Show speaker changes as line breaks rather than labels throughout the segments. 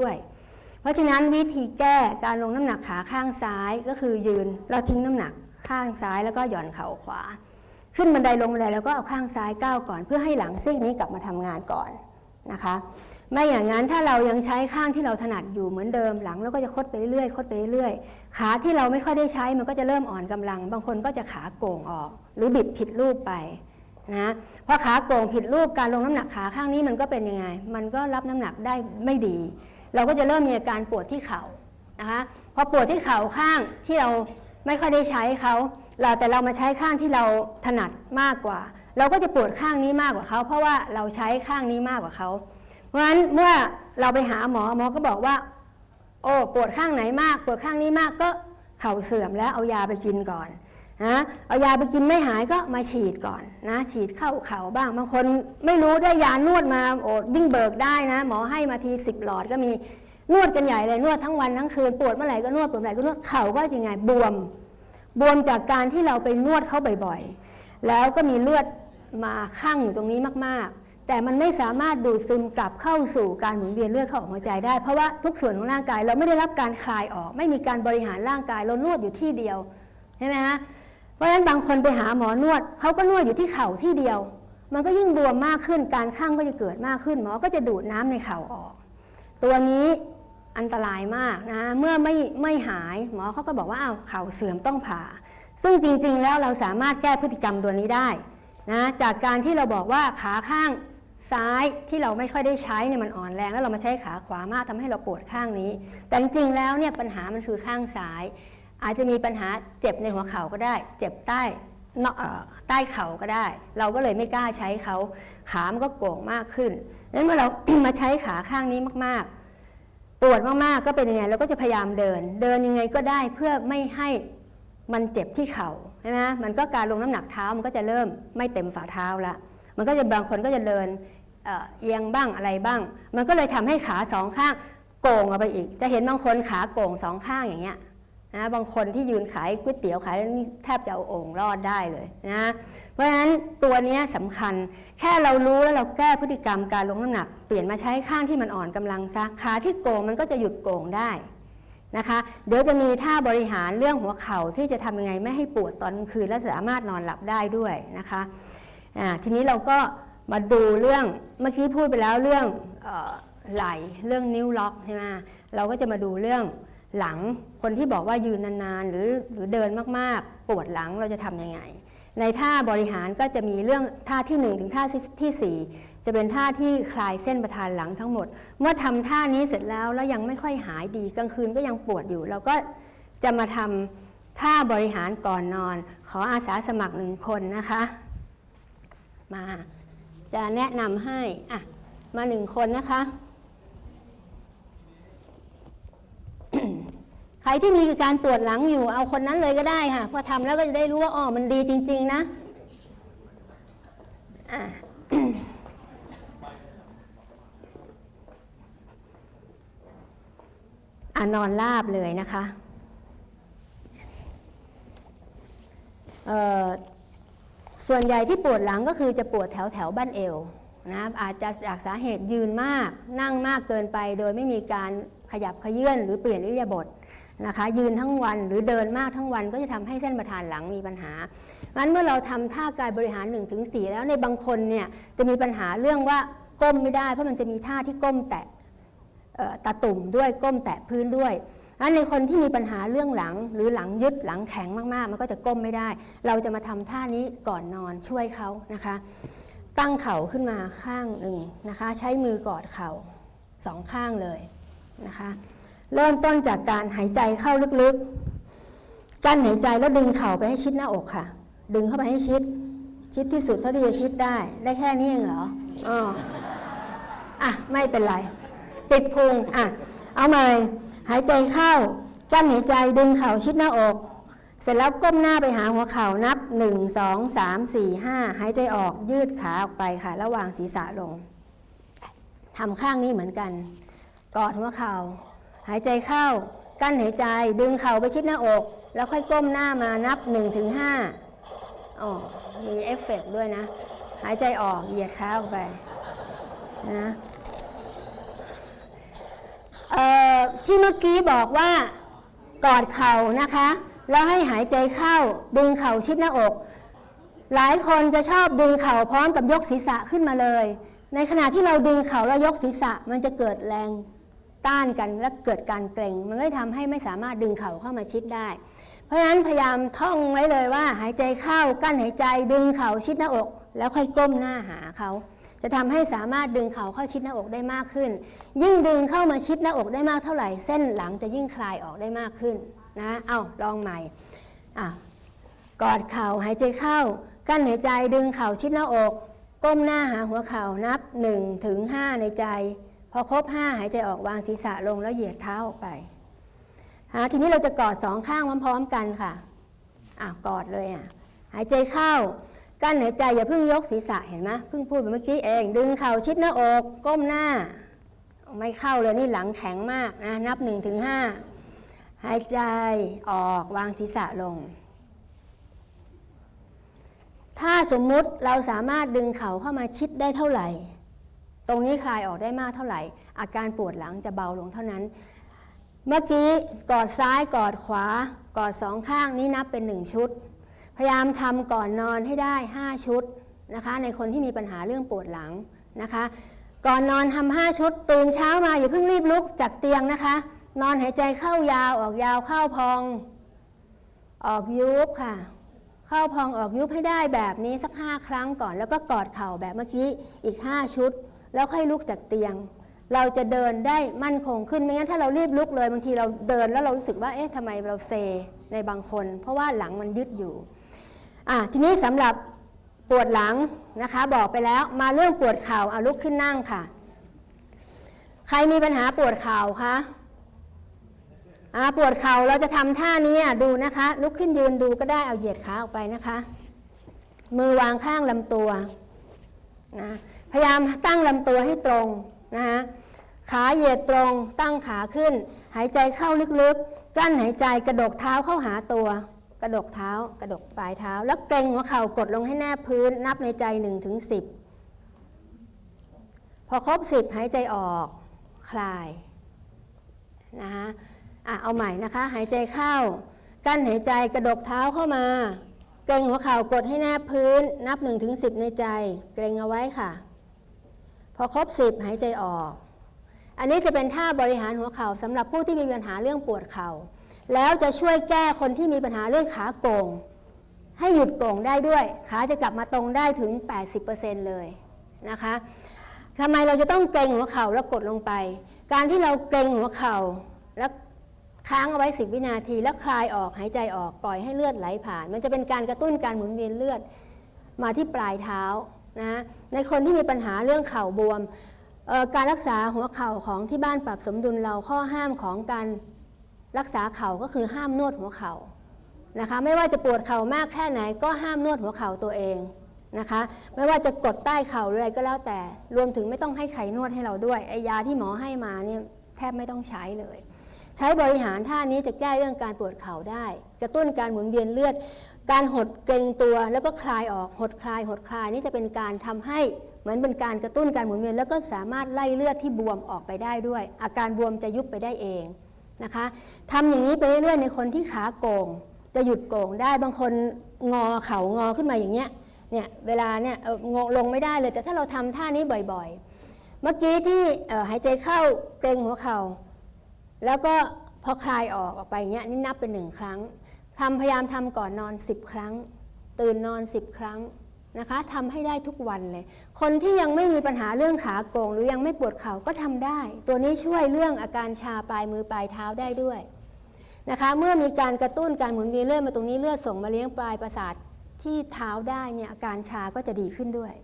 ด้วย เพราะฉะนั้นวิธีแก้การลงน้ำหนักขาข้างซ้ายก็คือยืนแล้วทิ้งน้ำหนักข้างซ้ายแล้วก็หย่อนเข่าขวา ขึ้นบันไดลงบันไดแล้วก็เอาข้างซ้ายก้าวก่อน เพื่อให้หลังซีกนี้กลับมาทำงานก่อนนะคะ ไม่อย่างนั้นถ้าเรายังใช้ข้างที่เราถนัดอยู่เหมือนเดิมหลังแล้วก็จะคดไปเรื่อยๆคดไปเรื่อยขาที่เราไม่ค่อยได้ใช้มันก็จะเริ่มอ่อนกำลัง บางคนก็จะขาโก่งออก หรือบิดผิดรูปไปนะเพราะขาโก่งผิดรูปการลงน้ำหนักขาข้างนี้มันก็เป็นยังไง มันก็รับน้ำหนักได้ไม่ดี เราก็จะเริ่มมีอาการปวดที่เข่านะคะพอปวดที่เข่าข้างที่เราไม่ค่อยได้ใช้เขาเราแต่เรามาใช้ข้างที่เราถนัดมากกว่า เราก็จะปวดข้างนี้มากกว่าเขาเพราะว่าเราใช้ข้างนี้มากกว่าเขาเพราะฉะนั้นเมื่อเราไปหาหมอหมอก็บอกว่า โอ้ปวดข้างไหนมาก ปวดข้างนี้มากก็เข่าเสื่อมแล้วเอายาไปกินก่อน นะเอายาไปกินไม่หายก็มาฉีดก่อนนะฉีดเข้าเข่าบ้าง บางคนไม่รู้ได้ยานวดมาโอ้ยิ่งเบิกได้นะ หมอให้มาทีสิบหลอดก็มีนวดกันใหญ่เลยนวดทั้งวันทั้งคืนปวดเมื่อไหร่ก็นวดปวดเมื่อไหร่ก็นวดเข่าก็ยังไงบวม บวมจากการที่เราไปนวดเขาบ่อยๆ แล้วก็มีเลือดมาข้างอยู่ตรงนี้มากๆ แต่มันไม่สามารถดูดซึมกลับเข้าสู่การหมุนเวียนเลือดเข้าออกหัวใจได้ เพราะว่าทุกส่วนของร่างกายเราไม่ได้รับการคลายออก ไม่มีการบริหารร่างกายเรานวดอยู่ที่เดียวใช่ไหมฮะ เพราะฉะนั้นบางคนไปหาหมอนวดเขาก็นวดอยู่ที่เข่าที่เดียว มันก็ยิ่งบวมมากขึ้นการข้างก็จะเกิดมากขึ้น หมอก็จะดูดน้ำในเข่าออก ตัวนี้อันตรายมากนะเมื่อไม่ไม่หายหมอเขาก็บอกว่าอ้าวเข่าเสื่อมต้องผ่า ซึ่งจริง ๆ แล้วเราสามารถแก้พฤติกรรมตัวนี้ได้นะจากการที่เราบอกว่าขาข้างซ้ายที่เราไม่ค่อยได้ใช้เนี่ยมันอ่อนแรง แล้วเรามาใช้ขาขวามากทำให้เราปวดข้างนี้ แต่จริงๆแล้วเนี่ยปัญหามันคือข้างซ้าย อาจจะมีปัญหาเจ็บในหัวเข่าก็ได้ เจ็บใต้เนาะเอ่อใต้เข่าก็ได้ เราก็เลยไม่กล้าใช้เขาขามันก็โก่งมากขึ้นนั้นเมื่อเรามาใช้ขาข้างนี้มากๆ ปวดมากๆก็เป็นยังไงเราก็จะพยายามเดิน เดินยังไงก็ได้เพื่อไม่ให้มันเจ็บที่เข่าใช่ไหมมันก็การลงน้ำหนักเท้ามันก็จะเริ่มไม่เต็มฝ่าเท้าละมันก็จะบางคนก็จะเดินเอ่อเอียงบ้างอะไรบ้าง มันก็เลยทำให้ขาสองข้างโก่งออกไปอีก จะเห็นบางคนขาโก่งสองข้างอย่างเงี้ย นะบางคนที่ยืนขายก๋วยเตี๋ยวขายนี่แทบจะเอาโอ่งรอดได้เลยนะเพราะฉะนั้นตัวนี้สำคัญแค่เรารู้แล้วเราแก้พฤติกรรมการลงน้ำหนัก เปลี่ยนมาใช้ข้างที่มันอ่อนกำลังซะขาที่โก่งมันก็จะหยุดโก่งได้นะคะเดี๋ยวจะมีท่าบริหารเรื่องหัวเข่าที่จะทำยังไงไม่ให้ปวดตอนกลางคืนและสามารถนอนหลับได้ด้วยนะคะอ่าทีนี้เราก็มาดูเรื่องเมื่อกี้พูดไปแล้วเรื่องออไหล่เรื่องนิ้วล็อกใช่ไหมเราก็จะมาดูเรื่อง หลังคนที่บอกว่ายืนนานๆ หรือหรือเดินมากๆ ปวดหลังเราจะทำยังไง ในท่าบริหารก็จะมีเรื่องท่าที่ 1 ถึงท่าที่ 4 จะเป็นท่าที่คลายเส้นประธานหลังทั้งหมด เมื่อทำท่านี้เสร็จแล้วแล้วยังไม่ค่อยหายดีกลางคืนก็ยังปวดอยู่ เราก็จะมาทำท่าบริหารก่อนนอน ขออาสาสมัครหนึ่งคนนะคะ มาจะแนะนำให้อะมาหนึ่งคนนะคะ ใครที่มีการปวดหลังอยู่เอาคนนั้นเลยก็ได้ค่ะพอทำแล้วก็จะได้รู้ว่าอ๋อมันดีจริง ๆ นะะอนอนราบเลยนะคะส่วนใหญ่ที่ปวดหลังก็คือจะปวดแถวแถวบั้นเอวนะอาจจะจากสาเหตุยืนมากนั่งมากเกินไป โดยไม่มีการขยับขยื่นหรือเปลี่ยนอิริยาบถ นะคะ ยืนทั้งวันหรือเดินมากทั้งวันก็จะทำให้เส้นประธานหลังมีปัญหางั้นเมื่อเราทำท่ากายบริหาร1-4แล้วในบางคนเนี่ยจะมีปัญหาเรื่องว่าก้มไม่ได้ เพราะมันจะมีท่าที่ก้มแตะตาตุ่มด้วยก้มแตะพื้นด้วยอันในคนที่มีปัญหาเรื่องหลังหรือหลังยึดหลังแข็งมากๆ มันก็จะก้มไม่ได้ เราจะมาทำท่านี้ก่อนนอนช่วยเขานะคะ ตั้งเข่าขึ้นมาข้างหนึ่งนะคะ ใช้มือกอดเข่าสองข้างเลยนะคะ เริ่มต้นจากการหายใจเข้าลึกๆ กั้นหายใจแล้วดึงเข่าไปให้ชิดหน้าอกค่ะ ดึงเข้าไปให้ชิด ชิดที่สุดเท่าที่จะชิดได้ ได้แค่นี้เองเหรออ๋ออะ ไม่เป็นไรปิดพุงอะ เอาใหม่ หายใจเข้า กั้นหายใจดึงเข่าชิดหน้าอก เสร็จแล้วก้มหน้าไปหาหัวเข่านับ 1 2 3 4 5 หายใจออกยืดขาออกไปค่ะ ระหว่างศีรษะลงทำข้างนี้เหมือนกัน กอดหัวเข่า หายใจเข้า กั้นหายใจดึงเข่าไปชิดหน้าอก แล้วค่อยก้มหน้ามานับ1ถึง5อ๋อมีเอฟเฟกต์ด้วยนะ หายใจออกเหยียดขาออกไปนะที่เมื่อกี้บอกว่ากอดเข่านะคะ แล้วให้หายใจเข้าดึงเข่าชิดหน้าอก หลายคนจะชอบดึงเข่าพร้อมกับยกศีรษะขึ้นมาเลย ในขณะที่เราดึงเข่าแล้วยกศีรษะมันจะเกิดแรง ต้านกันและเกิดการเกร็ง มันก็ทำให้ไม่สามารถดึงเข่าเข้ามาชิดได้ เพราะฉะนั้นพยายามท่องไว้เลยว่า หายใจเข้ากั้นหายใจดึงเข่าชิดหน้าอก แล้วค่อยก้มหน้าหาเขาจะทำให้สามารถดึงเข่าเข้าชิดหน้าอกได้มากขึ้น ยิ่งดึงเข้ามาชิดหน้าอกได้มากเท่าไหร่ เส้นหลังจะยิ่งคลายออกได้มากขึ้นนะเอาลองใหม่อะกอดเข่าหายใจเข้า กั้นหายใจดึงเข่าชิดหน้าอก ก้มหน้าหาหัวเข่านับ1ถึง5ในใจ พอครบ5หายใจออกวางศีรษะลงแล้วเหยียดเท้าออกไปทีนี้เราจะกอดสองข้างพร้อมๆกันค่ะอะกอดเลยอะหายใจเข้ากั้นหายใจอย่าเพิ่งยกศีรษะเห็นไหมเพิ่งพูดไปเมื่อกี้เอง ดึงเข่าชิดหน้าอกก้มหน้า ไม่เข้าเลยนี่หลังแข็งมากนะนับ1นถึงห้าหายใจออกวางศีรษะลง ถ้าสมมุติเราสามารถดึงเข่าเข้ามาชิดได้เท่าไหร่ ตรงนี้คลายออกได้มากเท่าไหร่ อาการปวดหลังจะเบาลงเท่านั้น เมื่อกี้กอดซ้ายกอดขวา กอดสองข้างนี้นับเป็นหนึ่งชุด พยายามทำก่อนนอนให้ได้ 5 ชุดนะคะ ในคนที่มีปัญหาเรื่องปวดหลังนะคะ ก่อนนอนทำห้าชุดตื่นเช้ามาอย่าเพิ่งรีบลุกจากเตียงนะคะ นอนหายใจเข้ายาวออกยาวเข้าพอง ออกยุบค่ะเข้าพองออกยุบให้ได้แบบนี้สัก 5 ครั้งก่อน แล้วก็กอดเข่าแบบเมื่อกี้อีก 5 ชุด แล้วค่อยลุกจากเตียง เราจะเดินได้มั่นคงขึ้นไม่งั้นถ้าเรารีบลุกเลยบางทีเราเดินแล้วเรารู้สึกว่าเอ๊ะทำไมเราเซในบางคน เพราะว่าหลังมันยึดอยู่อะทีนี้สำหรับปวดหลังนะคะบอกไปแล้วมาเรื่องปวดเข่าเอาลุกขึ้นนั่งค่ะ ใครมีปัญหาปวดเข่าคะปวดเข่าเราจะทำท่านี้ดูนะคะ ลุกขึ้นยืนดูก็ได้เอาเหยียดขาออกไปนะคะ มือวางข้างลำตัวนะ พยายามตั้งลำตัวให้ตรงนะคะขาเหยียดตรงตั้งขาขึ้น หายใจเข้าลึกๆ กั้นหายใจกระดกเท้าเข้าหาตัว กระดกเท้ากระดกปลายเท้า แล้วเกรงหัวเข่ากดลงให้แนบพื้น นับในใจ1ถึง10พอครบ10หายใจออกคลายนะคะอะเอาใหม่นะคะ หายใจเข้า กั้นหายใจกระดกเท้าเข้ามาเกรงหัวเข่ากดให้แนบพื้น นับ1ถึง10 ในใจ เกรงเอาไว้ค่ะ พอครบ10หายใจออก อันนี้จะเป็นท่าบริหารหัวเข่าสำหรับผู้ที่มีปัญหาเรื่องปวดเข่า แล้วจะช่วยแก้คนที่มีปัญหาเรื่องขาโก่งให้หยุดโก่งได้ด้วย ขาจะกลับมาตรงได้ถึง 80%เลยนะคะทำไมเราจะต้องเกรงหัวเข่าแล้วกดลงไป การที่เราเกรงหัวเข่าแล้วค้างเอาไว้ 10 วินาที แล้วคลายออกหายใจออกปล่อยให้เลือดไหลผ่าน มันจะเป็นการกระตุ้นการหมุนเวียนเลือดมาที่ปลายเท้า นะในคนที่มีปัญหาเรื่องเข่าบวม การรักษาหัวเข่าของที่บ้านปรับสมดุลเราข้อห้ามของการรักษาเข่าก็คือห้ามนวดหัวเข่านะคะไม่ว่าจะปวดเข่ามากแค่ไหนก็ห้ามนวดหัวเข่าตัวเองนะคะไม่ว่าจะกดใต้เข่าหรืออะไรก็แล้วแต่ รวมถึงไม่ต้องให้ใครนวดให้เราด้วยไอยาที่หมอให้มาเนี่ยแทบไม่ต้องใช้เลย ใช้บริหารท่านี้จะแก้เรื่องการปวดเข่าได้ กระตุ้นการหมุนเวียนเลือด การหดเกรงตัวแล้วก็คลายออกหดคลายหดคลายนี่จะเป็นการทำให้เหมือนเป็นการกระตุ้นการหมุนเวียนแล้วก็สามารถไล่เลือดที่บวมออกไปได้ด้วย อาการบวมจะยุบไปได้เองนะคะทำอย่างนี้ไปเรื่อยๆในคนที่ขาโกงจะหยุดโกงได้บางคนงอเข่างอขึ้นมาอย่างเงี้ยเนี่ยเวลาเนี่ยงอลงไม่ได้เลย แต่ถ้าเราทำท่านี้บ่อยๆ เมื่อกี้ที่หายใจเข้าเกรงหัวเข่า แล้วก็พอคลายออกออกไปเงี้ยนี่นับเป็นหนึ่งครั้ง ทำพยายามทำก่อนนอน 10 ครั้ง ตื่นนอน 10 ครั้งนะคะทำให้ได้ทุกวันเลย คนที่ยังไม่มีปัญหาเรื่องขาโกงหรือยังไม่ปวดเข่าก็ทำได้ ตัวนี้ช่วยเรื่องอาการชาปลายมือปลายเท้าได้ด้วยนะคะ เมื่อมีการกระตุ้นการหมุนเวียนเลือดมาตรงนี้เลือดส่งมาเลี้ยงปลายประสาทที่เท้าได้เนี่ยอาการชาก็จะดีขึ้นด้วย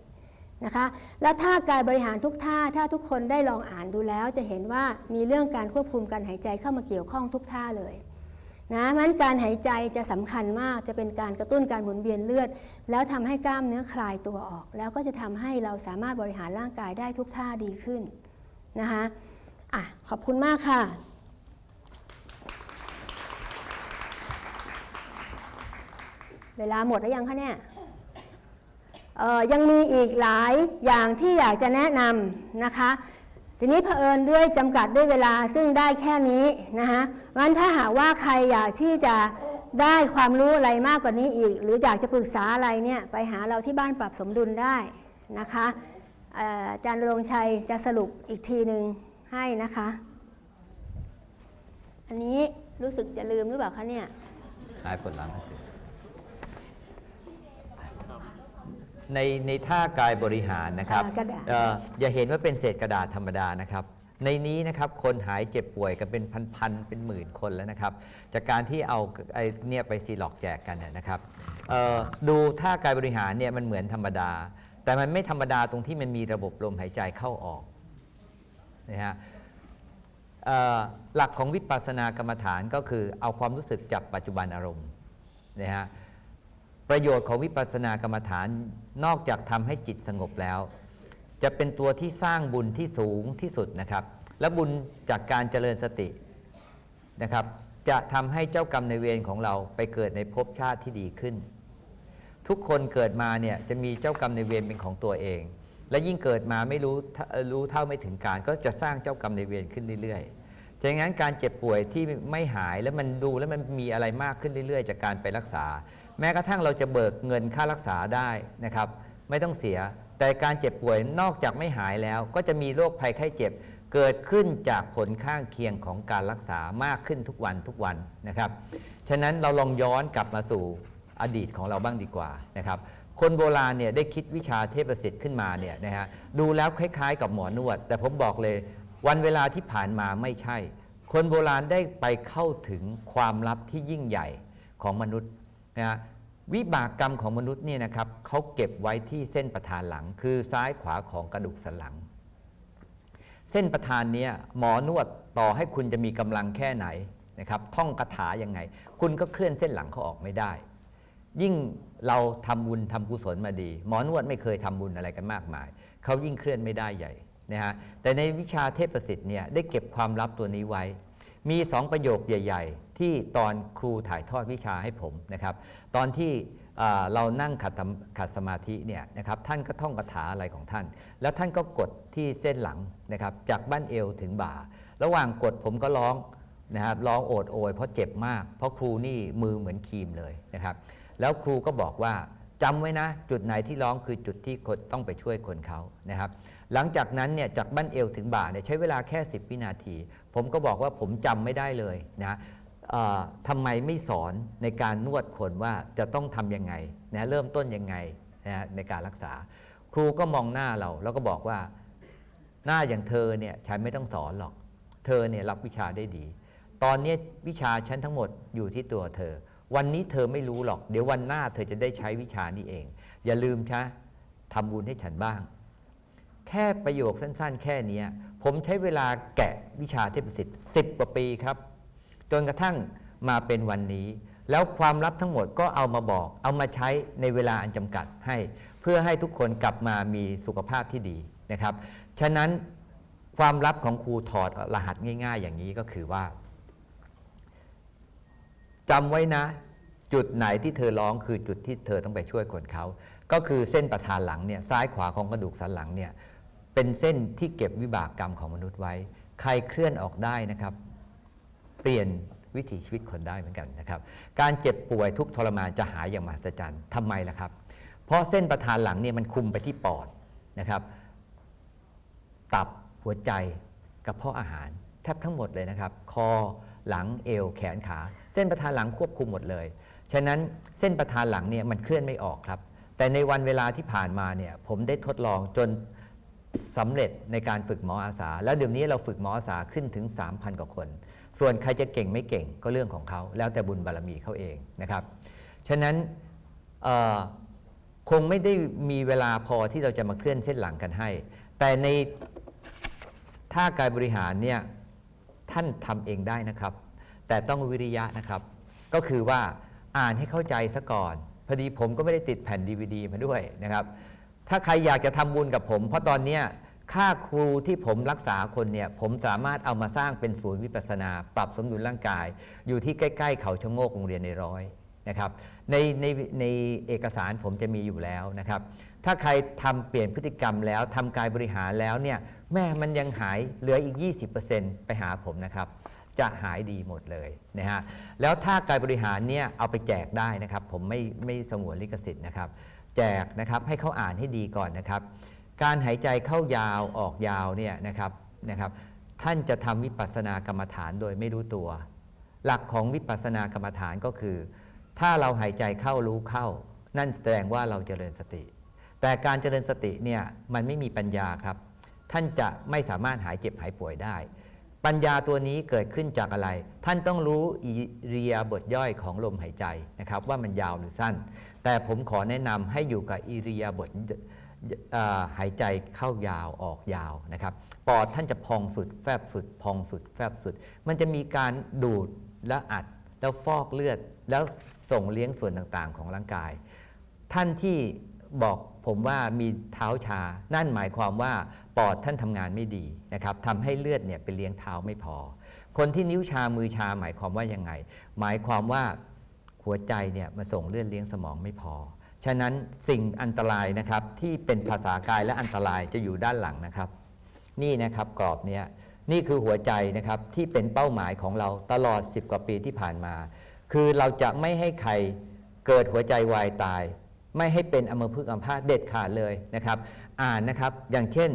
นะคะ แล้วท่ากายบริหารทุกท่าถ้าทุกคนได้ลองอ่านดูแล้วจะเห็นว่ามีเรื่องการควบคุมการหายใจเข้ามาเกี่ยวข้องทุกท่าเลย นะมันการหายใจจะสำคัญมากจะเป็นการกระตุ้นการหมุนเวียนเลือด แล้วทำให้กล้ามเนื้อคลายตัวออก แล้วก็จะทำให้เราสามารถบริหารร่างกายได้ทุกท่าดีขึ้นนะคะอะขอบคุณมากค่ะ เวลาหมดแล้วยังคะเนี่ยยังมีอีกหลายอย่างที่อยากจะแนะนำนะคะ ทีนี้เผอิญด้วยจำกัดด้วยเวลาซึ่งได้แค่นี้นะคะงั้นถ้าหากว่าใครอยากที่จะได้ความรู้อะไรมากกว่านี้อีก หรืออยากจะปรึกษาอะไรเนี่ยไปหาเราที่บ้านปรับสมดุลได้นะคะเอ่ออาจารย์รงชัยจะสรุปอีกทีหนึ่งให้นะคะ อันนี้รู้สึกจะลืมหรือเปล่าคะเนี่ย
หายปวดหลังก็คือ ในในท่ากายบริหารนะครับ
อ่ากระดาษ
เอ่ออย่าเห็นว่าเป็นเศษกระดาษธรรมดานะครับ ในนี้นะครับคนหายเจ็บป่วยกันเป็นพันๆเป็นหมื่นคนแล้วนะครับ จากการที่เอาไอ้เนี่ยไปซีล็อกแจกกันเนี่ยนะครับเอ่อดูท่ากายบริหารเนี่ยมันเหมือนธรรมดา แต่มันไม่ธรรมดาตรงที่มันมีระบบลมหายใจเข้าออกนะฮะ เอ่อหลักของวิปัสสนากรรมฐานก็คือเอาความรู้สึกจับปัจจุบันอารมณ์นะฮะ ประโยชน์ของวิปัสสนากรรมฐานนอกจากทำให้จิตสงบแล้ว จะเป็นตัวที่สร้างบุญที่สูงที่สุดนะครับ และบุญจากการเจริญสตินะครับ จะทำให้เจ้ากรรมในเวรของเราไปเกิดในภพชาติที่ดีขึ้น ทุกคนเกิดมาเนี่ยจะมีเจ้ากรรมในเวรเป็นของตัวเอง และยิ่งเกิดมาไม่รู้รู้เท่าไม่ถึงการ ก็จะสร้างเจ้ากรรมในเวรขึ้นเรื่อยๆจากนั้นการเจ็บป่วยที่ไม่หายแล้วมันดูแล้วมันมีอะไรมากขึ้นเรื่อย ๆ จากการไปรักษา แม้กระทั่งเราจะเบิกเงินค่ารักษาได้นะครับ ไม่ต้องเสีย แต่การเจ็บป่วยนอกจากไม่หายแล้ว ก็จะมีโรคภัยไข้เจ็บ เกิดขึ้นจากผลข้างเคียงของการรักษามากขึ้นทุกวันทุกวันนะครับ ฉะนั้นเราลองย้อนกลับมาสู่อดีตของเราบ้างดีกว่านะครับคนโบราณเนี่ยได้คิดวิชาเทพสิทธิ์ขึ้นมาเนี่ยนะฮะดูแล้วคล้ายๆ กับหมอนวด แต่ผมบอกเลย วันเวลาที่ผ่านมาไม่ใช่ คนโบราณได้ไปเข้าถึงความลับที่ยิ่งใหญ่ของมนุษย์ นะวิบากกรรมของมนุษย์เนี่ยนะครับเขาเก็บไว้ที่เส้นประธานหลัง คือซ้ายขวาของกระดูกสันหลัง เส้นประธานเนี้หมอนวดต่อให้คุณจะมีกำลังแค่ไหนนะครับท่องคาถายังไง คุณก็เคลื่อนเส้นหลังเขาออกไม่ได้ ยิ่งเราทำบุญทำกุศลมาดี หมอนวดไม่เคยทำบุญอะไรกันมากมายเขายิ่งเคลื่อนไม่ได้ใหญ่นะฮะแต่ในวิชาเทพประสิทธิ์เนี่ยได้เก็บความลับตัวนี้ไว้ มีสองประโยคใหญ่ ๆ ที่ตอนครูถ่ายทอดวิชาให้ผมนะครับ ตอนที่เรานั่งขัดขัดสมาธิเนี่ยนะครับท่านก็ท่องคาถาอะไรของท่าน แล้วท่านก็กดที่เส้นหลังนะครับจากบ้านเอวถึงบ่า ระหว่างกดผมก็ร้องนะครับร้องโอดโอยเพราะเจ็บมาก เพราะครูนี่มือเหมือนครีมเลยนะครับ แล้วครูก็บอกว่าจำไว้นะ จุดไหนที่ร้องคือจุดที่คนต้องไปช่วยคนเขานะครับ หลังจากนั้นเนี่ยจากบ้านเอวถึงบ่าเนี่ยใช้เวลาแค่ 10 วินาที ผมก็บอกว่าผมจำไม่ได้เลยนะ ทำไมไม่สอนในการนวดคนว่าจะต้องทำยังไงนะเริ่มต้นยังไงนะในการรักษา ครูก็มองหน้าเราแล้วก็บอกว่าหน้าอย่างเธอเนี่ยฉันไม่ต้องสอนหรอก เธอเนี่ยรับวิชาได้ดี ตอนนี้วิชาฉันทั้งหมดอยู่ที่ตัวเธอ วันนี้เธอไม่รู้หรอก เดี๋ยววันหน้าเธอจะได้ใช้วิชานี้เอง อย่าลืมชะทำบุญให้ฉันบ้าง แค่ประโยคสั้น ๆ แค่นี้ผมใช้เวลาแกะวิชาเทพสิทธิ์10กว่าปีครับ จนกระทั่งมาเป็นวันนี้ แล้วความลับทั้งหมดก็เอามาบอก เอามาใช้ในเวลาอันจำกัดให้ เพื่อให้ทุกคนกลับมามีสุขภาพที่ดีนะครับ ฉะนั้นความลับของครูถอดรหัสง่าย ๆ อย่างนี้ก็คือว่าจำไว้นะ จุดไหนที่เธอร้องคือจุดที่เธอต้องไปช่วยคนเขาก็คือเส้นประธานหลังเนี่ยซ้ายขวาของกระดูกสันหลังเนี่ยเป็นเส้นที่เก็บวิบากกรรมของมนุษย์ไว้ ใครเคลื่อนออกได้นะครับ เปลี่ยนวิถีชีวิตคนได้เหมือนกันนะครับ การเจ็บป่วยทุกทรมานจะหายอย่างมหัศจรรย์ทำไมล่ะครับ เพราะเส้นประธานหลังเนี่ยมันคุมไปที่ปอดนะครับ ตับหัวใจกระเพาะอาหาร แทบทั้งหมดเลยนะครับ คอหลังเอวแขนขา เส้นประธานหลังควบคุมหมดเลย ฉะนั้นเส้นประธานหลังเนี่ยมันเคลื่อนไม่ออกครับ แต่ในวันเวลาที่ผ่านมาเนี่ยผมได้ทดลองจนสำเร็จในการฝึกหมออาสา แล้วเดี๋ยวนี้เราฝึกหมออาสาขึ้นถึง 3,000 กว่าคน ส่วนใครจะเก่งไม่เก่งก็เรื่องของเขา แล้วแต่บุญบารมีเขาเองนะครับ ฉะนั้นคงไม่ได้มีเวลาพอที่เราจะมาเคลื่อนเส้นหลังกันให้ แต่ในท่ากายบริหารเนี่ยท่านทำเองได้นะครับ แต่ต้องวิริยะนะครับ ก็คือว่าอ่านให้เข้าใจซะก่อน พอดีผมก็ไม่ได้ติดแผ่น DVD มาด้วยนะครับ ถ้าใครอยากจะทำบุญกับผม เพราะตอนเนี้ย ค่าครูที่ผมรักษาคนเนี่ย ผมสามารถเอามาสร้างเป็นศูนย์วิปัสนา ปรับสมดุลร่างกาย อยู่ที่ใกล้ๆ เขาชะโงกโรงเรียนในร้อยนะครับในในในเอกสารผมจะมีอยู่แล้วนะครับ ถ้าใครทำเปลี่ยนพฤติกรรมแล้วทำกายบริหารแล้วเนี่ยแม่มันยังหายเหลืออีก 20%ไปหาผมนะครับ จะหายดีหมดเลยนะฮะแล้วถ้าการบริหารเนี่ยเอาไปแจกได้นะครับ ผมไม่ไม่สงวนลิขสิทธิ์นะครับ แจกนะครับให้เขาอ่านให้ดีก่อนนะครับ การหายใจเข้ายาวออกยาวเนี่ยนะครับนะครับท่านจะทำวิปัสสนากรรมฐานโดยไม่รู้ตัว หลักของวิปัสสนากรรมฐานก็คือ ถ้าเราหายใจเข้ารู้เข้า นั่นแสดงว่าเราเจริญสติ แต่การเจริญสติเนี่ยมันไม่มีปัญญาครับ ท่านจะไม่สามารถหายเจ็บหายป่วยได้ ปัญญาตัวนี้เกิดขึ้นจากอะไร ท่านต้องรู้อิเริยบถย่อยของลมหายใจนะครับว่ามันยาวหรือสั้น แต่ผมขอแนะนำให้อยู่กับอิเริยบถเอ่อ หายใจเข้ายาวออกยาวนะครับปอดท่านจะพองสุดแฟบสุด พองสุดแฟบสุด มันจะมีการดูดและอัดแล้วฟอกเลือดแล้วส่งเลี้ยงส่วนต่างๆ ของร่างกาย ท่านที่บอกผมว่ามีเท้าชา นั่นหมายความว่าปอดท่านทำงานไม่ดีนะครับทำให้เลือดเนี่ยไปเลี้ยงเท้าไม่พอ คนที่นิ้วชามือชาหมายความว่ายังไง หมายความว่าหัวใจเนี่ยมาส่งเลือดเลี้ยงสมองไม่พอ ฉะนั้นสิ่งอันตรายนะครับที่เป็นภาษากายและอันตรายจะอยู่ด้านหลังนะครับ นี่นะครับกรอบเนี้ยนี่คือหัวใจนะครับที่เป็นเป้าหมายของเราตลอด 10 กว่าปีที่ผ่านมา คือเราจะไม่ให้ใครเกิดหัวใจวายตาย ไม่ให้เป็นอัมพฤกษ์อัมพาตเด็ดขาดเลยนะครับ อ่านนะครับอย่างเช่น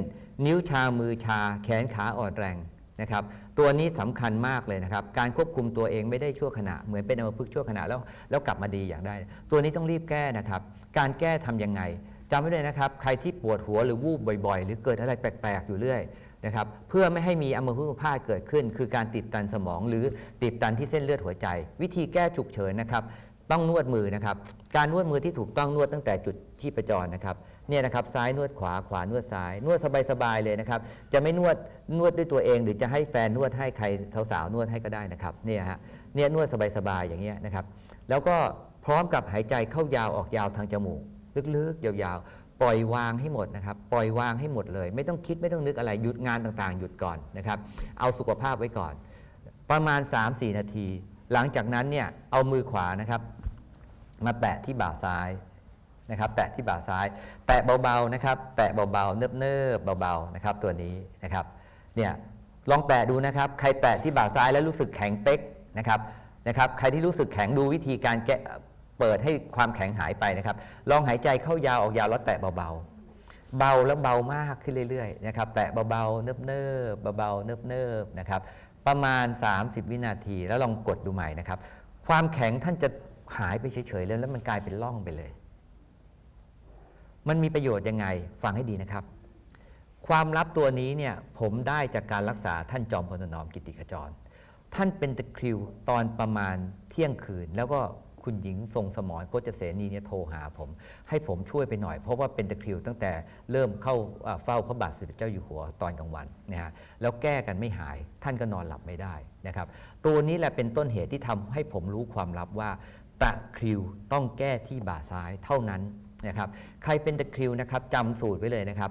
นิ้วชามือชาแขนขาอ่อนแรง นะครับตัวนี้สำคัญมากเลยนะครับ การควบคุมตัวเองไม่ได้ชั่วขณะ เหมือนเป็นอัมพฤกษ์ชั่วขณะแล้วแล้วกลับมาดีอย่างได้ ตัวนี้ต้องรีบแก้นะครับ การแก้ทำยังไงจำไว้เลยนะครับ ใครที่ปวดหัวหรือวูบบ่อยๆ หรือเกิดอะไรแปลกๆ อยู่เรื่อยนะครับเพื่อไม่ให้มีอัมพฤกษ์พาตเกิดขึ้น คือการติดตันสมอง หรือติดตันที่เส้นเลือดหัวใจ วิธีแก้ฉุกเฉินนะครับ ต้องนวดมือนะครับ การนวดมือที่ถูกต้องนวดตั้งแต่จุดชีพจรนะครับ เนี่ยนะครับซ้ายนวดขวาขวานวดซ้าย นวดสบายๆเลยนะครับ จะไม่นวดนวดด้วยตัวเอง หรือจะให้แฟนนวดให้ใครสาวๆนวดให้ก็ได้นะครับเนี่ยฮะเนี่ยนวดสบายๆอย่างเงี้ยนะครับแล้วก็พร้อมกับหายใจเข้ายาวออกยาวทางจมูก ลึกๆ ยาวๆ ปล่อยวางให้หมดนะครับ ปล่อยวางให้หมดเลย ไม่ต้องคิดไม่ต้องนึกอะไรหยุดงานต่างๆ หยุดก่อนนะครับ เอาสุขภาพไว้ก่อน ประมาณ 3-4 นาที หลังจากนั้นเนี่ยเอามือขวานะครับ มาแตะที่บ่าซ้าย นะครับแตะที่บ่าซ้าย แตะเบาๆนะครับแตะเบาๆเนิบๆเบาๆนะครับตัวนี้นะครับเนี่ยลองแตะดูนะครับ ใครแตะที่บ่าซ้ายแล้วรู้สึกแข็งเป๊กนะครับนะครับใครที่รู้สึกแข็งดูวิธีการแกะเปิดให้ความแข็งหายไปนะครับ ลองหายใจเข้ายาวออกยาวแล้วแตะเบาๆ เบาแล้วเบามากขึ้นเรื่อยๆนะครับแตะเบาๆเนิบๆเบาๆเนิบๆนะครับประมาณ 30 วินาทีแล้วลองกดดูใหม่นะครับ ความแข็งท่านจะหายไปเฉยๆเลยแล้วมันกลายเป็นร่องไปเลย มันมีประโยชน์ยังไงฟังให้ดีนะครับ ความลับตัวนี้เนี่ยผมได้จากการรักษาท่านจอมพลถนอมกิติขจร ท่านเป็นตะคริวตอนประมาณเที่ยงคืน แล้วก็คุณหญิงทรงสมรโคจเสนีเนี่ยโทรหาผม ให้ผมช่วยไปหน่อย เพราะว่าเป็นตะคริวตั้งแต่เริ่มเข้าเฝ้าพระบาทสมเด็จเจ้าอยู่หัวตอนกลางวันนะฮะแล้วแก้กันไม่หายท่านก็นอนหลับไม่ได้นะครับ ตัวนี้แหละเป็นต้นเหตุที่ทำให้ผมรู้ความลับว่าตะคริวต้องแก้ที่บ่าซ้ายเท่านั้น นะครับใครเป็นตะคริวนะครับจำสูตรไว้เลยนะครับ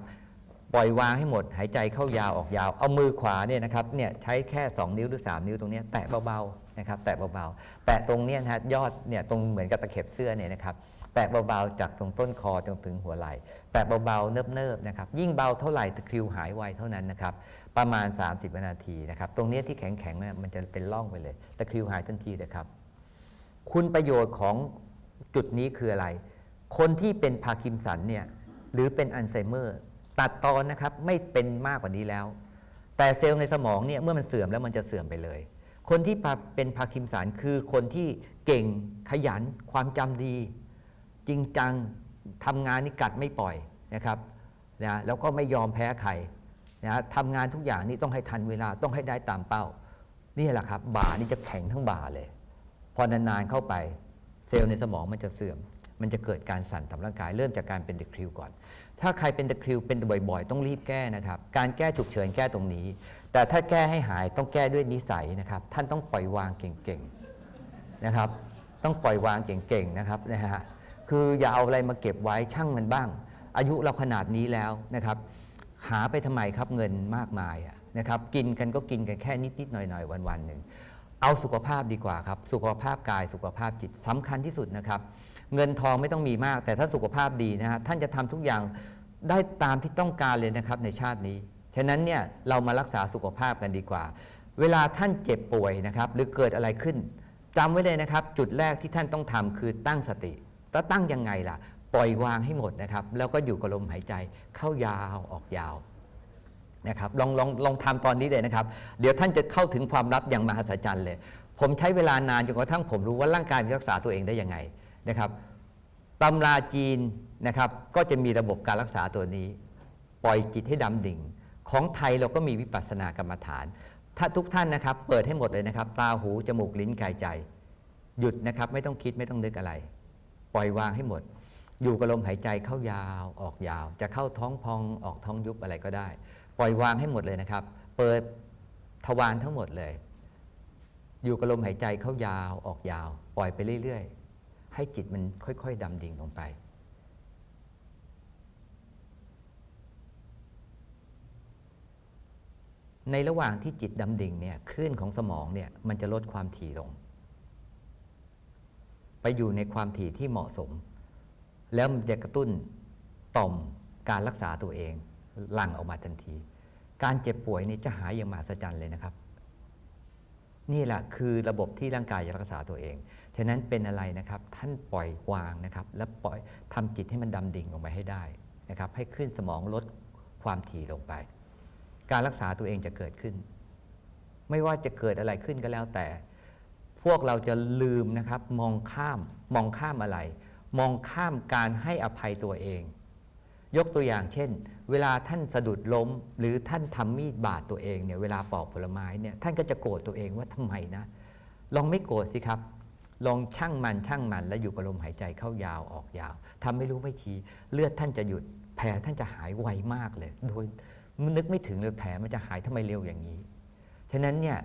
ปล่อยวางให้หมดหายใจเข้ายาวออกยาว เอามือขวาเนี่ยนะครับเนี่ยใช้แค่ 2 นิ้วหรือ 3 นิ้วตรงนี้แตะเบาๆนะครับแตะเบาๆแตะตรงเนี้ยนะฮะยอดเนี่ยตรงเหมือนกับตะเข็บเสื้อเนี่ยนะครับแตะเบาๆจากตรงต้นคอจนถึงหัวไหล่แตะเบาๆเนิบๆนะครับยิ่งเบาเท่าไหร่ตะคริวหายไวเท่านั้นนะครับประมาณ 30วินาทีนะครับตรงเนี้ยที่แข็งๆเนี่ยมันจะเป็นร่องไปเลยตะคริวหายทันทีเลยครับคุณประโยชน์ของจุดนี้คืออะไร คนที่เป็นพาร์กินสันเนี่ยหรือเป็นอัลไซเมอร์ ตัดตอนนะครับไม่เป็นมากกว่านี้แล้ว แต่เซลล์ในสมองเนี่ยเมื่อมันเสื่อมแล้วมันจะเสื่อมไปเลย คนที่เป็นพาร์กินสันคือคนที่เก่งขยันความจำดี จริงจังทำงานนี่กัดไม่ปล่อยนะครับนะแล้วก็ไม่ยอมแพ้ใครนะทำงานทุกอย่างนี่ต้องให้ทันเวลาต้องให้ได้ตามเป้า นี่แหละครับบ่านี่จะแข็งทั้งบ่าเลย พอนานๆเข้าไปเซลล์ในสมองมันจะเสื่อม มันจะเกิดการสั่นทำร่างกายเริ่มจากการเป็นตะคริวก่อน ถ้าใครเป็นตะคริวเป็นบ่อยๆ ต้องรีบแก้นะครับ การแก้ฉุกเฉินแก้ตรงนี้ แต่ถ้าแก้ให้หายต้องแก้ด้วยนิสัยนะครับ ท่านต้องปล่อยวางเก่งๆนะครับ ต้องปล่อยวางเก่งๆนะครับนะฮะคืออย่าเอาอะไรมาเก็บไว้ช่างมันบ้าง อายุเราขนาดนี้แล้วนะครับ หาไปทำไมครับเงินมากมายอะนะครับ กินกันก็กินกันแค่นิดๆหน่อยๆวันๆหนึ่งเอาสุขภาพดีกว่าครับ สุขภาพกายสุขภาพจิตสำคัญที่สุดนะครับ เงินทองไม่ต้องมีมาก แต่ถ้าสุขภาพดีนะฮะท่านจะทำทุกอย่างได้ตามที่ต้องการเลยนะครับในชาตินี้ ฉะนั้นเนี่ยเรามารักษาสุขภาพกันดีกว่า เวลาท่านเจ็บป่วยนะครับหรือเกิดอะไรขึ้นจำไว้เลยนะครับ จุดแรกที่ท่านต้องทำคือตั้งสติแล้วตั้งยังไงล่ะ ปล่อยวางให้หมดนะครับ แล้วก็อยู่กับลมหายใจเข้ายาวออกยาวนะครับลองลองลองทำตอนนี้เลยนะครับ เดี๋ยวท่านจะเข้าถึงความลับอย่างมหัศจรรย์เลย ผมใช้เวลานานจนกระทั่งผมรู้ว่าร่างกายรักษาตัวเองได้ยังไง นะครับตำราจีนนะครับก็จะมีระบบการรักษาตัวนี้ ปล่อยจิตให้ดำดิ่ง ของไทยเราก็มีวิปัสสนากรรมฐาน ถ้าทุกท่านนะครับเปิดให้หมดเลยนะครับ ตาหู จมูกลิ้นกายใจ หยุดนะครับไม่ต้องคิดไม่ต้องนึกอะไร ปล่อยวางให้หมด อยู่กับลมหายใจเข้ายาวออกยาว จะเข้าท้องพองออกท้องยุบอะไรก็ได้ ปล่อยวางให้หมดเลยนะครับ เปิดทวารทั้งหมดเลย อยู่กับลมหายใจเข้ายาวออกยาว ปล่อยไปเรื่อยๆ ให้จิตมันค่อยๆดำดิ่งลงไป ในระหว่างที่จิตดำดิ่งเนี่ยคลื่นของสมองเนี่ยมันจะลดความถี่ลง ไปอยู่ในความถี่ที่เหมาะสม แล้วมันจะกระตุ้นต่อมการรักษาตัวเองหลั่งออกมาทันที การเจ็บป่วยนี่จะหายอย่างมหัศจรรย์เลยนะครับ นี่แหละคือระบบที่ร่างกายจะรักษาตัวเอง ฉะนั้นเป็นอะไรนะครับท่านปล่อยวางนะครับและปล่อยทำจิตให้มันดำดิ่งลงไปให้ได้นะครับให้ขึ้นสมองลดความถี่ลงไป การรักษาตัวเองจะเกิดขึ้น ไม่ว่าจะเกิดอะไรขึ้นก็แล้วแต่ พวกเราจะลืมนะครับมองข้ามมองข้ามอะไร มองข้ามการให้อภัยตัวเอง ยกตัวอย่างเช่น เวลาท่านสะดุดล้ม หรือท่านทำมีดบาดตัวเองเนี่ยเวลาปอกผลไม้เนี่ยท่านก็จะโกรธตัวเองว่าทำไมนะลองไม่โกรธสิครับ ลองช่างมันช่างมันแล้วอยู่กับลมหายใจเข้ายาวออกยาวทำไม่รู้ไม่ชี้เลือดท่านจะหยุดแผลท่านจะหายไวมากเลยโดยนึกไม่ถึงเลยแผลมันจะหายทำไมเร็วอย่างนี้ ฉะนั้นเนี่ย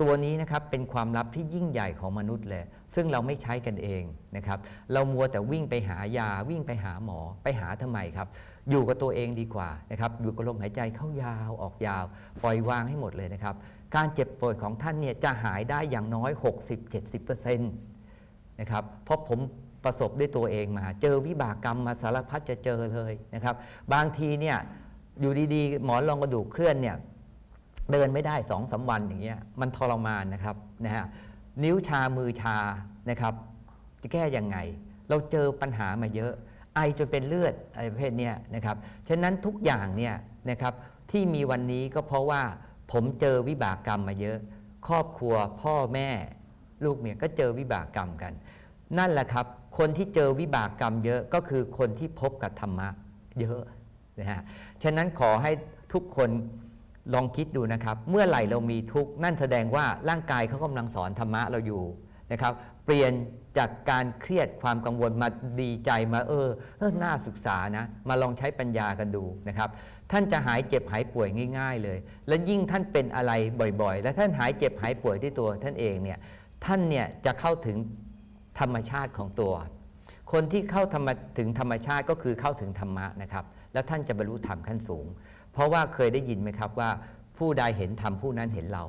ตัวนี้นะครับเป็นความลับที่ยิ่งใหญ่ของมนุษย์เลย ซึ่งเราไม่ใช้กันเองนะครับ เรามัวแต่วิ่งไปหายาวิ่งไปหาหมอไปหาทำไมครับ อยู่กับตัวเองดีกว่านะครับอยู่กับลมหายใจเข้ายาวออกยาว ปล่อยวางให้หมดเลยนะครับ การเจ็บป่วยของท่านเนี่ยจะหายได้อย่างน้อย 60-70% นะครับ เพราะผมประสบด้วยตัวเองมา เจอวิบากกรรมมาสารพัดจะเจอเลยนะครับ บางทีเนี่ยอยู่ดีๆ หมอนรองกระดูกเคลื่อนเนี่ยเดินไม่ได้สองสาวันอย่างเงี้ยมันทรมานนะครับนะฮะนิ้วชามือชานะครับ จะแก้ยังไง เราเจอปัญหามาเยอะ ไอจนเป็นเลือดอะไรประเภทเนี้ยนะครับฉะนั้นทุกอย่างเนี่ยนะครับที่มีวันนี้ก็เพราะว่าผมเจอวิบากกรรมมาเยอะ ครอบครัวพ่อแม่ ลูกเนี่ยก็เจอวิบากกรรมกัน นั่นแหละครับ คนที่เจอวิบากกรรมเยอะก็คือคนที่พบกับธรรมะเยอะนะฮะฉะนั้นขอให้ทุกคนลองคิดดูนะครับ เมื่อไหร่เรามีทุกข์นั่นแสดงว่าร่างกายเขากำลังสอนธรรมะเราอยู่นะครับ เปลี่ยนจากการเครียดความกังวลมาดีใจมาเออเออน่าศึกษานะ มาลองใช้ปัญญากันดูนะครับ ท่านจะหายเจ็บหายป่วยง่าย ๆ เลย และยิ่งท่านเป็นอะไรบ่อยๆ และท่านหายเจ็บหายป่วยด้วยตัวท่านเองเนี่ย ท่านเนี่ยจะเข้าถึงธรรมชาติของตัว คนที่เข้าธรรมถึงธรรมชาติก็คือเข้าถึงธรรมะนะครับ แล้วท่านจะบรรลุธรรมขั้นสูง เพราะว่าเคยได้ยินไหมครับว่าผู้ใดเห็นธรรมผู้นั้นเห็นเรา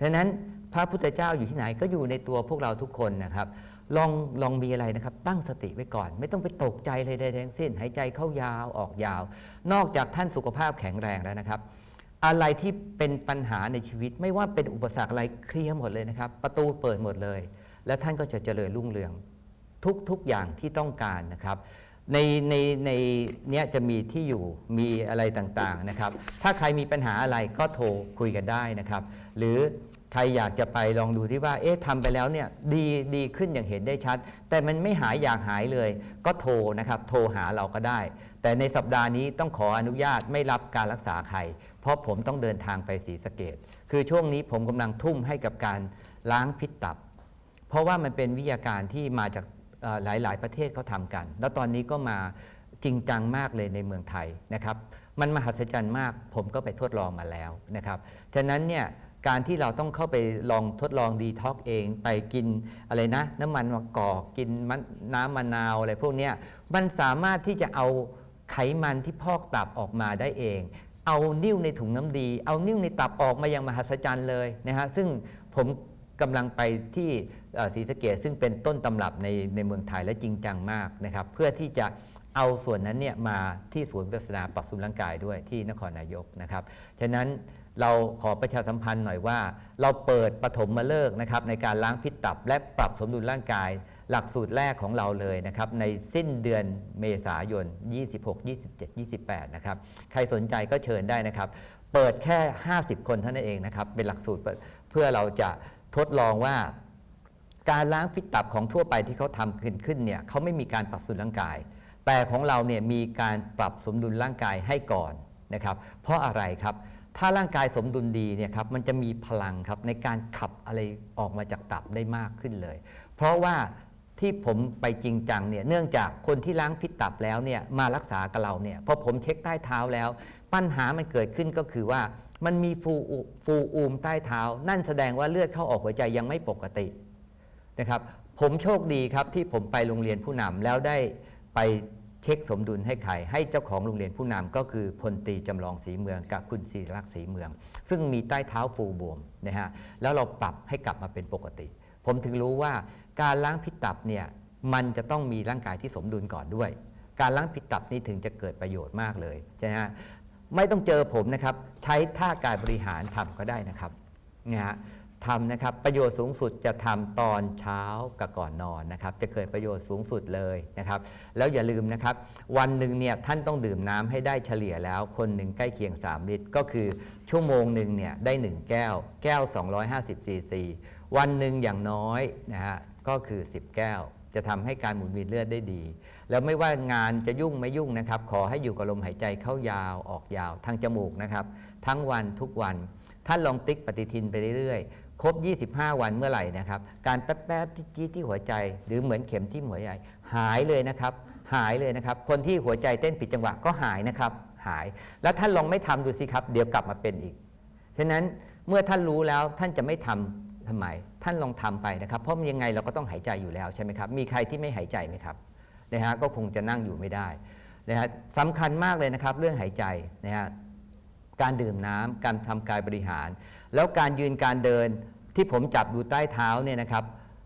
ดังนั้นพระพุทธเจ้าอยู่ที่ไหนก็อยู่ในตัวพวกเราทุกคนนะครับ ลองลองมีอะไรนะครับ ตั้งสติไว้ก่อน ไม่ต้องไปตกใจเลยใดๆทั้งสิ้น หายใจเข้ายาวออกยาว นอกจากท่านสุขภาพแข็งแรงแล้วนะครับ อะไรที่เป็นปัญหาในชีวิต ไม่ว่าเป็นอุปสรรคอะไรเคลียร์หมดเลยนะครับ ประตูเปิดหมดเลย และท่านก็จะเจริญรุ่งเรืองทุกๆอย่างที่ต้องการนะครับ ในในในเนี้ยจะมีที่อยู่มีอะไรต่างๆนะครับ ถ้าใครมีปัญหาอะไรก็โทรคุยกันได้นะครับ หรือใครอยากจะไปลองดูที่ว่า เอ๊ะทำไปแล้วเนี่ยดีดีขึ้นอย่างเห็นได้ชัด แต่มันไม่หายอยากหายเลย ก็โทรนะครับ โทรหาเราก็ได้ แต่ในสัปดาห์นี้ต้องขออนุญาตไม่รับการรักษาใคร เพราะผมต้องเดินทางไปศรีสะเกดคือช่วงนี้ผมกำลังทุ่มให้กับการล้างพิษตับ เพราะว่ามันเป็นวิทยาการที่มาจากหลาย ๆ ประเทศเขาทำกัน แล้วตอนนี้ก็มาจริงจังมากเลยในเมืองไทยนะครับ มันมหัศจรรย์มากผมก็ไปทดลองมาแล้วนะครับ ฉะนั้นเนี่ยการที่เราต้องเข้าไปลองทดลองดีท็อกเอง ไปกินอะไรนะ น้ำมันมะกอกกินน้ำมะนาวอะไรพวกนี้มันสามารถที่จะเอาไขมันที่พอกตับออกมาได้เอง เอานิ่วในถุงน้ำดี เอานิ่วในตับออกมาอย่างมหัศจรรย์เลยนะฮะซึ่งผมกำลังไปที่ศรีสะเกดซึ่งเป็นต้นตำรับในในเมืองไทยและจริงจังมากนะครับ เพื่อที่จะเอาส่วนนั้นเนี่ยมาที่ศูนย์วิปัสนาปรับสมดุลร่างกายด้วยที่นครนายกนะครับ ฉะนั้นเราขอประชาสัมพันธ์หน่อยว่า เราเปิดปฐมมาเลิกนะครับในการล้างพิษตับและปรับสมดุลร่างกาย หลักสูตรแรกของเราเลยนะครับ ในสิ้นเดือนเมษายน 26 27 28 นะครับ ใครสนใจก็เชิญได้นะครับ เปิดแค่ 50 คนเท่านั้นเองนะครับ เป็นหลักสูตรเพื่อเราจะทดลองว่า การล้างพิษตับของทั่วไปที่เขาทำขึ้นขึ้นเนี่ยเขาไม่มีการปรับสมดุลร่างกาย แต่ของเราเนี่ยมีการปรับสมดุลร่างกายให้ก่อนนะครับ เพราะอะไรครับถ้าร่างกายสมดุลดีเนี่ยครับมันจะมีพลังครับในการขับอะไรออกมาจากตับได้มากขึ้นเลย เพราะว่า ที่ผมไปจริงจังเนี่ยเนื่องจากคนที่ล้างพิษตับแล้วเนี่ยมารักษากับเราเนี่ยพอผมเช็คใต้เท้าแล้ว ปัญหามันเกิดขึ้นก็คือว่ามันมีฟูฟูอูมใต้เท้า นั่นแสดงว่าเลือดเข้าออกหัวใจยังไม่ปกตินะครับผมโชคดีครับที่ผมไปโรงเรียนผู้นำแล้วได้ไปเช็คสมดุลให้ใครให้เจ้าของโรงเรียนผู้นำก็คือพลตรีจำลองศรีเมืองกับคุณศิรักษ์ศรีเมือง ซึ่งมีใต้เท้าฟูบวมนะฮะแล้วเราปรับให้กลับมาเป็นปกติ ผมถึงรู้ว่า การล้างพิษตับเนี่ยมันจะต้องมีร่างกายที่สมดุลก่อนด้วย การล้างพิษตับนี่ถึงจะเกิดประโยชน์มากเลยใช่ไหมฮะไม่ต้องเจอผมนะครับ ใช้ท่ากายบริหารทำก็ได้นะครับนะฮะทำนะครับประโยชน์สูงสุดจะทำตอนเช้ากับก่อนนอนนะครับ จะเกิดประโยชน์สูงสุดเลยนะครับ แล้วอย่าลืมนะครับ วันหนึ่งเนี่ยท่านต้องดื่มน้ำให้ได้เฉลี่ยแล้ว คนหนึ่งใกล้เคียง 3 ลิตร ก็คือชั่วโมงหนึ่งเนี่ยได้ 1 แก้ว แก้ว 250ซีซีวันหนึ่งอย่างน้อยนะฮะ ก็คือ 10 แก้ว จะทำให้การหมุนเวียนเลือดได้ดี แล้วไม่ว่างานจะยุ่งไม่ยุ่งนะครับ ขอให้อยู่กับลมหายใจเข้ายาวออกยาวทางจมูกนะครับ ทั้งวันทุกวัน ท่านลองติ๊กปฏิทินไปเรื่อยๆ ครบ 25 วันเมื่อไหร่นะครับ การแป๊บๆจี๊ดๆที่หัวใจ หรือเหมือนเข็มที่หัวใจหายเลยนะครับ หายเลยนะครับ คนที่หัวใจเต้นผิดจังหวะก็หายนะครับ หาย แล้วท่านลองไม่ทำดูสิครับ เดี๋ยวกลับมาเป็นอีกฉะนั้นเมื่อท่านรู้แล้วท่านจะไม่ทำ ทำไม ท่านลองทำไปนะครับ เพราะยังไงเราก็ต้องหายใจอยู่แล้วใช่ไหมครับ มีใครที่ไม่หายใจไหมครับนะฮะก็คงจะนั่งอยู่ไม่ได้นะฮะสำคัญมากเลยนะครับ เรื่องหายใจนะฮะการดื่มน้ำการทำกายบริหาร แล้วการยืนการเดินที่ผมจับดูใต้เท้าเนี่ยนะครับ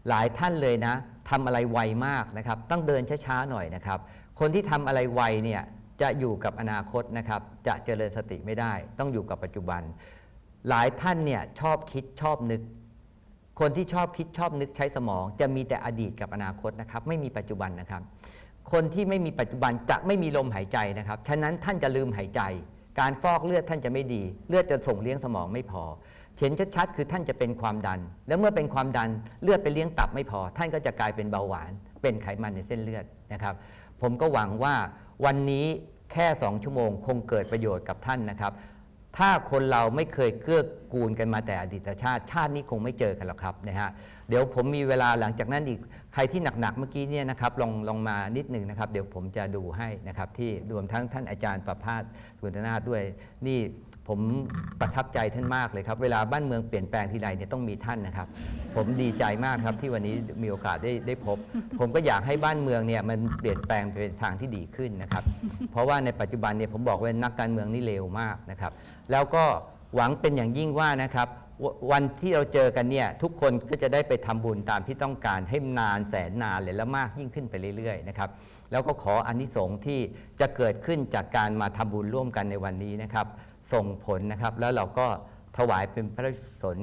หลายท่านเลยนะทำอะไรไวมากนะครับ ต้องเดินช้าๆหน่อยนะครับ คนที่ทำอะไรไวเนี่ยจะอยู่กับอนาคตนะครับ จะเจริญสติไม่ได้ ต้องอยู่กับปัจจุบัน หลายท่านเนี่ยชอบคิดชอบนึก คนที่ชอบคิดชอบนึกใช้สมอง จะมีแต่อดีตกับอนาคตนะครับ ไม่มีปัจจุบันนะครับ คนที่ไม่มีปัจจุบันจะไม่มีลมหายใจนะครับ ฉะนั้นท่านจะลืมหายใจ การฟอกเลือดท่านจะไม่ดี เลือดจะส่งเลี้ยงสมองไม่พอเห็นชัดๆคือท่านจะเป็นความดัน แล้วเมื่อเป็นความดันเลือดไปเลี้ยงตับไม่พอ ท่านก็จะกลายเป็นเบาหวาน เป็นไขมันในเส้นเลือดนะครับ ผมก็หวังว่าวันนี้แค่ 2 ชั่วโมง คงเกิดประโยชน์กับท่านนะครับ ถ้าคนเราไม่เคยเกื้อกูลกันมาแต่อดีตชาติ ชาตินี้คงไม่เจอกันหรอกครับนะฮะเดี๋ยวผมมีเวลาหลังจากนั้นอีกใครที่หนักๆเมื่อกี้เนี่ยนะครับลองลองมานิดหนึ่งนะครับ เดี๋ยวผมจะดูให้นะครับที่รวมทั้งท่านอาจารย์ประภาสสุนทรนาถด้วยนี่ผมประทับใจท่านมากเลยครับ เวลาบ้านเมืองเปลี่ยนแปลงทีไรเนี่ยต้องมีท่านนะครับ ผมดีใจมากครับที่วันนี้มีโอกาสได้ได้พบ ผมก็อยากให้บ้านเมืองเนี่ยมันเปลี่ยนแปลงไปในทางที่ดีขึ้นนะครับ เพราะว่าในปัจจุบันเนี่ยผมบอกว่านักการเมืองนี่เลวมากนะครับ แล้วก็หวังเป็นอย่างยิ่งว่านะครับววันที่เราเจอกันเนี่ยทุกคนก็จะได้ไปทำบุญตามที่ต้องการให้นานแสนนานเลยและมากยิ่งขึ้นไปเรื่อยๆนะครับแล้วก็ขออานิสงส์ที่จะเกิดขึ้นจากการมาทำบุญร่วมกันในวันนี้นะครับ ส่งผลนะครับ แล้วเราก็ถวายเป็นพระสน